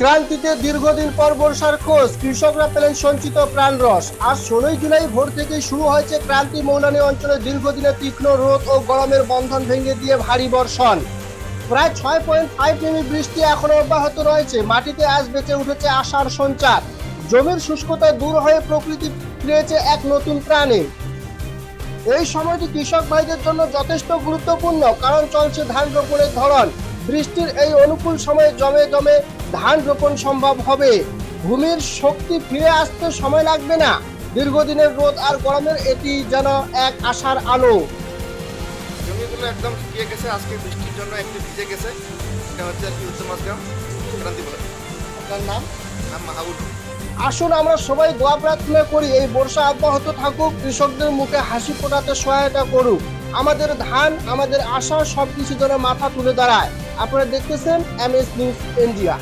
ক্রান্তিতে দীর্ঘদিন পর বর্ষার খোঁজ, কৃষকরা পেলেন সঞ্চিত প্রাণরস আর ষোলোই জুলাই ভোর থেকেই শুরু হয়েছে ক্রান্তি মৌলানী অঞ্চলে দীর্ঘদিনের তীক্ষ্ণ রোদ ও গরমের বন্ধন ভেঙে দিয়ে ভারী বর্ষণ। প্রায় ছয় পয়েন্ট ফাইভ মিমি বৃষ্টি এখনও অব্যাহত রয়েছে। মাটিতে আজ বেঁচে উঠেছে আশার সঞ্চার। জমির শুষ্কতা দূর হয়ে প্রকৃতি ফিরেছে এক নতুন প্রাণে। এই সময়টি কৃষক ভাইদের জন্য যথেষ্ট গুরুত্বপূর্ণ, কারণ চলছে ধান রোপণের ধরন। বৃষ্টির এই অনুকূল সময়ে জমে জমে ধান রোপণ সম্ভব হবে। ভূমির শক্তি ফিরে আসতে সময় লাগবে না। দীর্ঘদিনের রোদ আর গরমের এটি যেন এক আশার আলো। জমিগুলো একদম শুকিয়ে গেছে আজকে বৃষ্টির জন্য একটু ভিজে গেছে। এটা হচ্ছে আর কি উত্তর মাঝগ্রাম ক্রান্তি বলে। আপনার নাম? নাম মাহাবুর আসুন আমরা সবাই দোয়া প্রার্থনা করি এই বর্ষা অব্যাহত থাকুক কৃষকদের মুখে হাসি ফোটাতে সহায়তা করুক। আমাদের ধান, আমাদের আশা সবকিছু যেন মাথা তুলে দাঁড়ায় আপনারা দেখতেছেন এম এস নিউজ ইন্ডিয়া